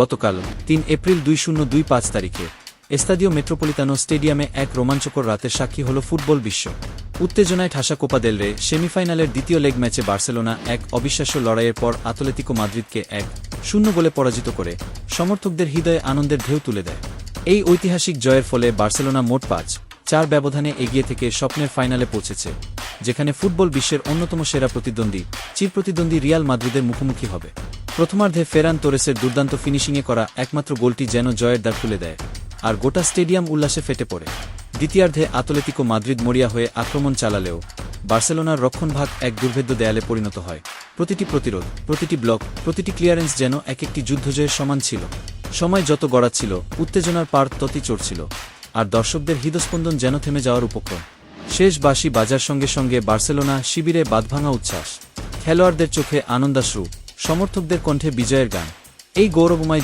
গতকাল, তিন এপ্রিল দুই শূন্য দুই পাঁচ তারিখে, এস্তাদিও মেট্রোপলিতানো স্টেডিয়ামে এক রোমাঞ্চকর রাতের সাক্ষী হল ফুটবল বিশ্ব। উত্তেজনায় ঠাসা কোপা দেল রে সেমিফাইনালের দ্বিতীয় লেগ ম্যাচে বার্সেলোনা এক অবিশ্বাস্য লড়াইয়ের পর আতলেতিকো মাদ্রিদকে এক শূন্য গোলে পরাজিত করে সমর্থকদের হৃদয়ে আনন্দের ঢেউ তুলে দেয়। এই ঐতিহাসিক জয়ের ফলে বার্সেলোনা মোট পাঁচ, চার ব্যবধানে এগিয়ে থেকে স্বপ্নের ফাইনালে পৌঁছেছে, যেখানে ফুটবল বিশ্বের অন্যতম সেরা প্রতিদ্বন্দ্বী, চির প্রতিদ্বন্দ্বী রিয়াল মাদ্রিদের মুখোমুখি হবে। প্রথমার্ধে ফেরান তোরেসের দুর্দান্ত ফিনিশিংয়ে করা একমাত্র গোলটি যেন জয়ের দ্বার খুলে দেয়, আর গোটা স্টেডিয়াম উল্লাসে ফেটে পড়ে। দ্বিতীয়ার্ধে আতলেতিকো মাদ্রিদ মরিয়া হয়ে আক্রমণ চালালেও বার্সেলোনার রক্ষণভাগ এক দুর্ভেদ্য দেয়ালে পরিণত হয়। প্রতিটি প্রতিরোধ, প্রতিটি ব্লক, প্রতিটি ক্লিয়ারেন্স যেন এক একটি যুদ্ধজয়ের সমান ছিল। সময় যত গড়াচ্ছিল, উত্তেজনার পার ততই চড়ছিল, আর দর্শকদের হৃদস্পন্দন যেন থেমে যাওয়ার উপক্রম। শেষ বাসি বাজার সঙ্গে সঙ্গে বার্সেলোনা শিবিরে বাঁধভাঙা উচ্ছ্বাস। খেলোয়াড়দের চোখে আনন্দাশ্রু সমর্থকদের কণ্ঠে বিজয়ের গান। এই গৌরবময়